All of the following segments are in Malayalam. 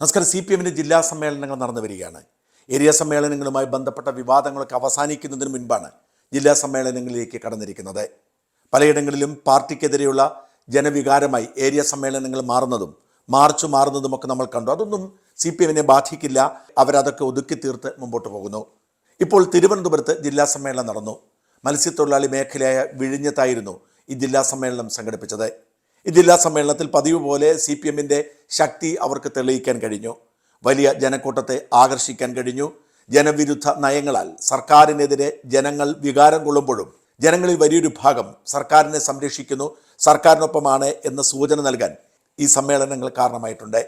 നമസ്കാരം. സി പി എമ്മിന്റെ ജില്ലാ സമ്മേളനങ്ങൾ നടന്നു വരികയാണ്. ഏരിയ സമ്മേളനങ്ങളുമായി ബന്ധപ്പെട്ട വിവാദങ്ങളൊക്കെ അവസാനിക്കുന്നതിന് മുൻപാണ് ജില്ലാ സമ്മേളനങ്ങളിലേക്ക് കടന്നിരിക്കുന്നത്. പലയിടങ്ങളിലും പാർട്ടിക്കെതിരെയുള്ള ജനവികാരമായി ഏരിയ സമ്മേളനങ്ങൾ മാറുന്നതും മാർച്ച് മാറുന്നതുമൊക്കെ നമ്മൾ കണ്ടു. അതൊന്നും സി പി എമ്മിനെ ബാധിക്കില്ല. അവരതൊക്കെ ഒതുക്കി തീർത്ത് മുമ്പോട്ട് പോകുന്നു. ഇപ്പോൾ തിരുവനന്തപുരത്ത് ജില്ലാ സമ്മേളനം നടന്നു. മത്സ്യത്തൊഴിലാളി മേഖലയായ വിഴിഞ്ഞത്തായിരുന്നു ഈ ജില്ലാ സമ്മേളനം സംഘടിപ്പിച്ചത്. ഈ ജില്ലാ സമ്മേളനത്തിൽ പതിവ് പോലെ സി പി എമ്മിന്റെ ശക്തി അവർക്ക് തെളിയിക്കാൻ കഴിഞ്ഞു. വലിയ ജനക്കൂട്ടത്തെ ആകർഷിക്കാൻ കഴിഞ്ഞു. ജനവിരുദ്ധ നയങ്ങളാൽ സർക്കാരിനെതിരെ ജനങ്ങൾ വികാരം കൊള്ളുമ്പോഴും ജനങ്ങളിൽ വലിയൊരു ഭാഗം സർക്കാരിനെ സംരക്ഷിക്കുന്നു സർക്കാരിനൊപ്പമാണ് എന്ന സൂചന നൽകാൻ ഈ സമ്മേളനങ്ങൾ കാരണമായിട്ടുണ്ട്.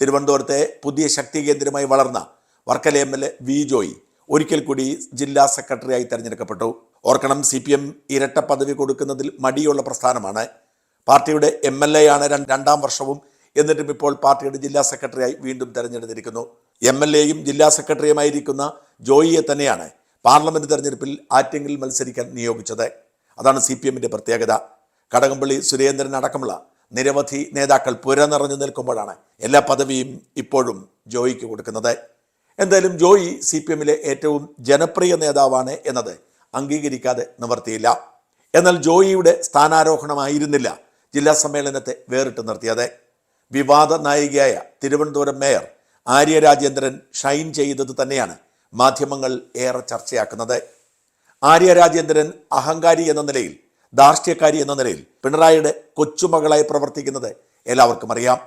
തിരുവനന്തപുരത്തെ പുതിയ ശക്തി കേന്ദ്രമായി വളർന്ന Varkala M L A V Joy ഒരിക്കൽ കൂടി ജില്ലാ സെക്രട്ടറിയായി തെരഞ്ഞെടുക്കപ്പെട്ടു. ഓർക്കണം സി പി എം ഇരട്ട പദവി കൊടുക്കുന്നതിൽ മടിയുള്ള പ്രസ്ഥാനമാണ്. പാർട്ടിയുടെ എം എൽ എ ആണ് രണ്ടാം വർഷവും എന്നിട്ടും ഇപ്പോൾ പാർട്ടിയുടെ ജില്ലാ സെക്രട്ടറിയായി വീണ്ടും തെരഞ്ഞെടുത്തിരിക്കുന്നു. എം എൽ എയും ജില്ലാ സെക്രട്ടറിയുമായിരിക്കുന്ന ജോയിയെ തന്നെയാണ് പാർലമെന്റ് തെരഞ്ഞെടുപ്പിൽ ആറ്റിങ്ങിൽ മത്സരിക്കാൻ നിയോഗിച്ചത്. അതാണ് സി പി എമ്മിന്റെ പ്രത്യേകത. കടകംപള്ളി സുരേന്ദ്രൻ അടക്കമുള്ള നിരവധി നേതാക്കൾ പുര നിറഞ്ഞു നിൽക്കുമ്പോഴാണ് എല്ലാ പദവിയും ഇപ്പോഴും ജോയിക്ക് കൊടുക്കുന്നത്. എന്തായാലും ജോയി സി പി എമ്മിലെ ഏറ്റവും ജനപ്രിയ നേതാവാണ് എന്നത് അംഗീകരിക്കാതെ നിവർത്തിയില്ല. എന്നാൽ ജോയിയുടെ സ്ഥാനാരോഹണമായിരുന്നില്ല ജില്ലാ സമ്മേളനത്തെ വേറിട്ട് നിർത്തിയത്. വിവാദ നായികയായ തിരുവനന്തപുരം മേയർ ആര്യ രാജേന്ദ്രൻ ഷൈൻ ചെയ്തത് തന്നെയാണ് മാധ്യമങ്ങൾ ഏറെ ചർച്ചയാക്കുന്നത്. ആര്യ രാജേന്ദ്രൻ അഹങ്കാരി എന്ന നിലയിൽ ധാർഷ്ട്യക്കാരി എന്ന നിലയിൽ പിണറായിയുടെ കൊച്ചുമകളായി പ്രവർത്തിക്കുന്നത് എല്ലാവർക്കും അറിയാം.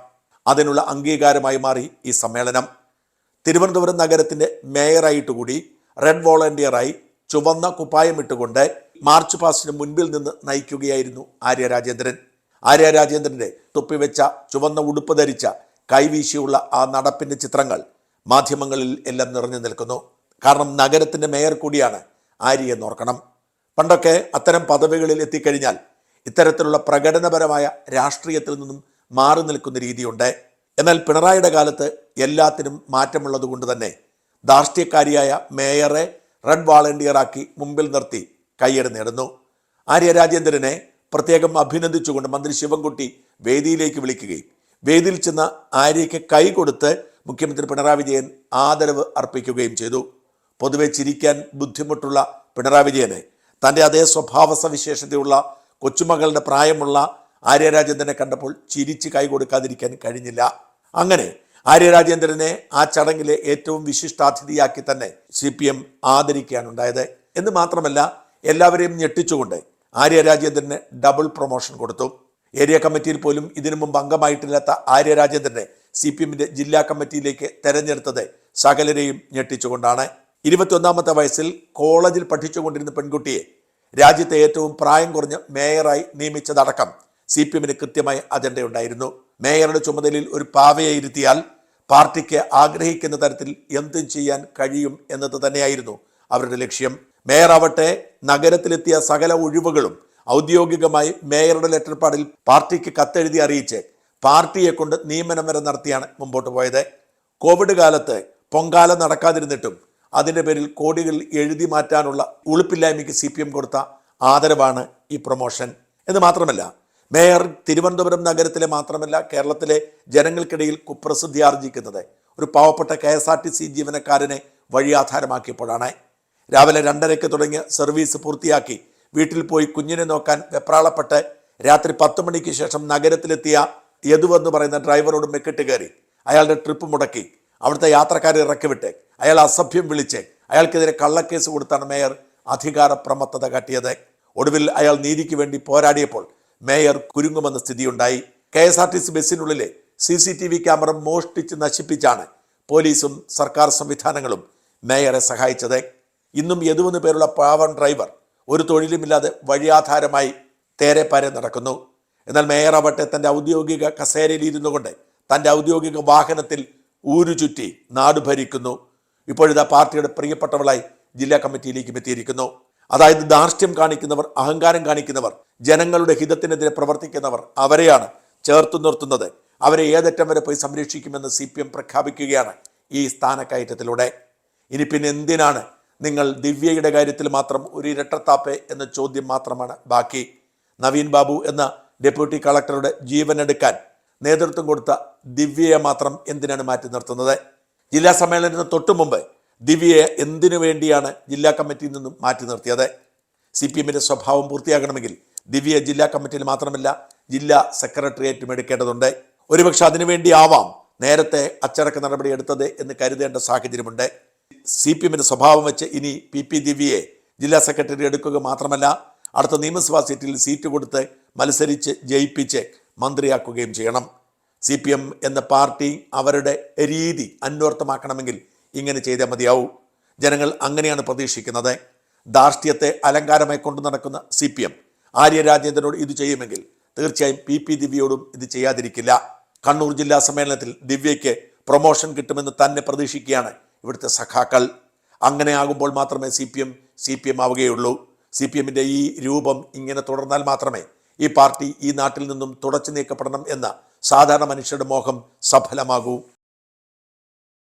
അതിനുള്ള അംഗീകാരമായി മാറി ഈ സമ്മേളനം. തിരുവനന്തപുരം നഗരത്തിന്റെ മേയറായിട്ട് കൂടി റെഡ് വോളണ്ടിയറായി ചുവന്ന കുപ്പായം ഇട്ടുകൊണ്ട് മാർച്ച് പാസ്റ്റിന് മുൻപിൽ നിന്ന് നയിക്കുകയായിരുന്നു ആര്യ രാജേന്ദ്രൻ. ആര്യ രാജേന്ദ്രന്റെ തൊപ്പിവെച്ച ചുവന്ന ഉടുപ്പ് ധരിച്ച കൈവീശിയുള്ള ആ നടപ്പിന്റെ ചിത്രങ്ങൾ മാധ്യമങ്ങളിൽ എല്ലാം നിറഞ്ഞു നിൽക്കുന്നു. കാരണം നഗരത്തിന്റെ മേയർ കൂടിയാണ് ആര്യ എന്നോർക്കണം. പണ്ടൊക്കെ അത്തരം പദവികളിൽ എത്തിക്കഴിഞ്ഞാൽ ഇത്തരത്തിലുള്ള പ്രകടനപരമായ രാഷ്ട്രീയത്തിൽ നിന്നും മാറി നിൽക്കുന്ന രീതിയുണ്ട്. എന്നാൽ പിണറായിയുടെ കാലത്ത് എല്ലാത്തിനും മാറ്റമുള്ളത് കൊണ്ട് തന്നെ ധാർഷ്ട്യക്കാരിയായ മേയറെ റെഡ് വാളണ്ടിയറാക്കി മുമ്പിൽ നിർത്തി കയ്യടി നേടുന്നു. ആര്യ രാജേന്ദ്രനെ പ്രത്യേകം അഭിനന്ദിച്ചുകൊണ്ട് മന്ത്രി ശിവൻകുട്ടി വേദിയിലേക്ക് വിളിക്കുകയും വേദിയിൽ ചെന്ന ആര്യയ്ക്ക് കൈ കൊടുത്ത് മുഖ്യമന്ത്രി പിണറായി വിജയൻ ആദരവ് അർപ്പിക്കുകയും ചെയ്തു. പൊതുവെ ചിരിക്കാൻ ബുദ്ധിമുട്ടുള്ള പിണറായി വിജയനെ തന്റെ അതേ സ്വഭാവ സവിശേഷതയുള്ള കൊച്ചുമകളുടെ പ്രായമുള്ള ആര്യരാജേന്ദ്രനെ കണ്ടപ്പോൾ ചിരിച്ച് കൈ കൊടുക്കാതിരിക്കാൻ കഴിഞ്ഞില്ല. അങ്ങനെ ആര്യരാജേന്ദ്രനെ ആ ചടങ്ങിലെ ഏറ്റവും വിശിഷ്ടാതിഥിയാക്കി തന്നെ സി പി എം ആദരിക്കുകയാണ് ഉണ്ടായത്. എന്ന് മാത്രമല്ല എല്ലാവരെയും ഞെട്ടിച്ചുകൊണ്ട് ആര്യ രാജേന്ദ്രന് ഡബിൾ പ്രൊമോഷൻ കൊടുത്തു. ഏരിയ കമ്മിറ്റിയിൽ പോലും ഇതിനു മുമ്പ് അംഗമായിട്ടില്ലാത്ത ആര്യ രാജേന്ദ്രനെ സി പി എമ്മിന്റെ ജില്ലാ കമ്മിറ്റിയിലേക്ക് തെരഞ്ഞെടുത്തത് സകലരെയും ഞെട്ടിച്ചുകൊണ്ടാണ്. ഇരുപത്തിയൊന്നാമത്തെ വയസ്സിൽ കോളേജിൽ പഠിച്ചുകൊണ്ടിരുന്ന പെൺകുട്ടിയെ രാജ്യത്തെ ഏറ്റവും പ്രായം കുറഞ്ഞ മേയറായി നിയമിച്ചതടക്കം സി പി എമ്മിന് കൃത്യമായ അജണ്ടയുണ്ടായിരുന്നു മേയറുടെ ചുമതലയിൽ ഒരു പാവയെ ഇരുത്തിയാൽ പാർട്ടിക്ക് ആഗ്രഹിക്കുന്ന തരത്തിൽ എന്തും ചെയ്യാൻ കഴിയും എന്നത് തന്നെയായിരുന്നു അവരുടെ ലക്ഷ്യം. മേയർ ആവട്ടെ നഗരത്തിലെത്തിയ സകല ഒഴിവുകളും ഔദ്യോഗികമായി മേയറുടെ ലെറ്റർ പാഡിൽ പാർട്ടിക്ക് കത്തെഴുതി അറിയിച്ച് പാർട്ടിയെ കൊണ്ട് നിയമനം വരെ നടത്തിയാണ് മുമ്പോട്ട് പോയത്. കോവിഡ് കാലത്ത് പൊങ്കാല നടക്കാതിരുന്നിട്ടും അതിന്റെ പേരിൽ കോടികൾ എഴുതി മാറ്റാനുള്ള ഉളുപ്പില്ലായ്മയ്ക്ക് സി പി എം കൊടുത്ത ആദരവാണ് ഈ പ്രൊമോഷൻ. എന്ന് മാത്രമല്ല മേയർ തിരുവനന്തപുരം നഗരത്തിലെ മാത്രമല്ല കേരളത്തിലെ ജനങ്ങൾക്കിടയിൽ കുപ്രസിദ്ധി ആർജിക്കുന്നത് ഒരു പാവപ്പെട്ട K S R T C ജീവനക്കാരനെ വഴിയാധാരമാക്കിയപ്പോഴാണ്. രാവിലെ രണ്ടരയ്ക്ക് തുടങ്ങിയ സർവീസ് പൂർത്തിയാക്കി വീട്ടിൽ പോയി കുഞ്ഞിനെ നോക്കാൻ വെപ്രാളപ്പെട്ട് രാത്രി പത്ത് മണിക്ക് ശേഷം നഗരത്തിലെത്തിയ യദുവെന്ന് പറയുന്ന ഡ്രൈവറോട് മെക്കിട്ട് കയറി. അയാളുടെ ട്രിപ്പ് മുടക്കി. അവിടുത്തെ യാത്രക്കാരെ ഇറക്കിവിട്ട് അയാൾ അസഭ്യം വിളിച്ച് അയാൾക്കെതിരെ കള്ളക്കേസ് കൊടുത്താണ് മേയർ അധികാര പ്രമത്തത കാട്ടിയത്. ഒടുവിൽ അയാൾ നീതിക്ക് വേണ്ടി പോരാടിയപ്പോൾ മേയർ കുരുങ്ങുമെന്ന സ്ഥിതിയുണ്ടായി. K S R T C ബസ്സിനുള്ളിലെ C C T V camera മോഷ്ടിച്ച് നശിപ്പിച്ചാണ് പോലീസും സർക്കാർ സംവിധാനങ്ങളും മേയറെ സഹായിച്ചത്. ഇന്നും യദുവെന്ന് പേരുള്ള പാവൻ ഡ്രൈവർ ഒരു തൊഴിലുമില്ലാതെ വഴിയാധാരമായി തേരെ പാരെ നടക്കുന്നു. എന്നാൽ മേയർ ആവട്ടെ തന്റെ ഔദ്യോഗിക കസേരയിൽ ഇരുന്നു കൊണ്ട് തന്റെ ഔദ്യോഗിക വാഹനത്തിൽ ഊരു ചുറ്റി നാട് ഭരിക്കുന്നു. ഇപ്പോഴിതാ പാർട്ടിയുടെ പ്രിയപ്പെട്ടവളായി ജില്ലാ കമ്മിറ്റിയിലേക്കും എത്തിയിരിക്കുന്നു. അതായത് ധാർഷ്ട്യം കാണിക്കുന്നവർ അഹങ്കാരം കാണിക്കുന്നവർ ജനങ്ങളുടെ ഹിതത്തിനെതിരെ പ്രവർത്തിക്കുന്നവർ അവരെയാണ് ചേർത്തു നിർത്തുന്നത്. അവരെ ഏതറ്റം വരെ പോയി സംരക്ഷിക്കുമെന്ന് സി പി എം പ്രഖ്യാപിക്കുകയാണ് ഈ സ്ഥാനക്കയറ്റത്തിലൂടെ. ഇനി പിന്നെ എന്തിനാണ് നിങ്ങൾ ദിവ്യയുടെ കാര്യത്തിൽ മാത്രം ഒരു ഇരട്ടത്താപ്പേ എന്ന ചോദ്യം മാത്രമാണ് ബാക്കി. നവീൻ ബാബു എന്ന ഡെപ്യൂട്ടി കളക്ടറുടെ ജീവനെടുക്കാൻ നേതൃത്വം കൊടുത്ത ദിവ്യയെ മാത്രം എന്തിനാണ് മാറ്റി നിർത്തുന്നത്? ജില്ലാ സമ്മേളനത്തിന് തൊട്ടു മുമ്പ് ദിവ്യയെ എന്തിനു വേണ്ടിയാണ് ജില്ലാ കമ്മിറ്റിയിൽ നിന്നും മാറ്റി നിർത്തിയത്? സി പി എമ്മിന്റെ സ്വഭാവം പൂർത്തിയാകണമെങ്കിൽ ദിവ്യ ജില്ലാ കമ്മിറ്റിയിൽ മാത്രമല്ല ജില്ലാ സെക്രട്ടേറിയറ്റും എടുക്കേണ്ടതുണ്ട്. ഒരുപക്ഷെ അതിനുവേണ്ടി ആവാം നേരത്തെ അച്ചടക്ക നടപടി എടുത്തത് എന്ന് കരുതേണ്ട സാഹചര്യമുണ്ട്. സി പി എമ്മിന്റെ സ്വഭാവം വെച്ച് ഇനി പി പി ദിവ്യയെ ജില്ലാ സെക്രട്ടറി എടുക്കുക മാത്രമല്ല അടുത്ത നിയമസഭാ സീറ്റിൽ സീറ്റ് കൊടുത്ത് മത്സരിച്ച് ജയിപ്പിച്ച് മന്ത്രിയാക്കുകയും ചെയ്യണം. സി പി എം എന്ന പാർട്ടി അവരുടെ രീതി അന്വർത്ഥമാക്കണമെങ്കിൽ ഇങ്ങനെ ചെയ്താൽ മതിയാവൂ. ജനങ്ങൾ അങ്ങനെയാണ് പ്രതീക്ഷിക്കുന്നത്. ധാർഷ്ട്യത്തെ അലങ്കാരമായി കൊണ്ടു നടക്കുന്ന സി പി എം ആര്യ രാജേന്ദ്രനോട് ഇത് ചെയ്യുമെങ്കിൽ തീർച്ചയായും പി പി ദിവ്യയോടും ഇത് ചെയ്യാതിരിക്കില്ല. കണ്ണൂർ ജില്ലാ സമ്മേളനത്തിൽ ദിവ്യയ്ക്ക് പ്രൊമോഷൻ കിട്ടുമെന്ന് തന്നെ പ്രതീക്ഷിക്കുകയാണ് ഇവിടുത്തെ സഖാക്കൾ. അങ്ങനെ ആകുമ്പോൾ മാത്രമേ C P M C P M ആവുകയുള്ളൂ. സി പി എമ്മിന്റെ ഈ രൂപം ഇങ്ങനെ തുടർന്നാൽ മാത്രമേ ഈ പാർട്ടി ഈ നാട്ടിൽ നിന്നും തുടച്ചു നീക്കപ്പെടണം എന്ന സാധാരണ മനുഷ്യരുടെ മോഹം സഫലമാകൂ.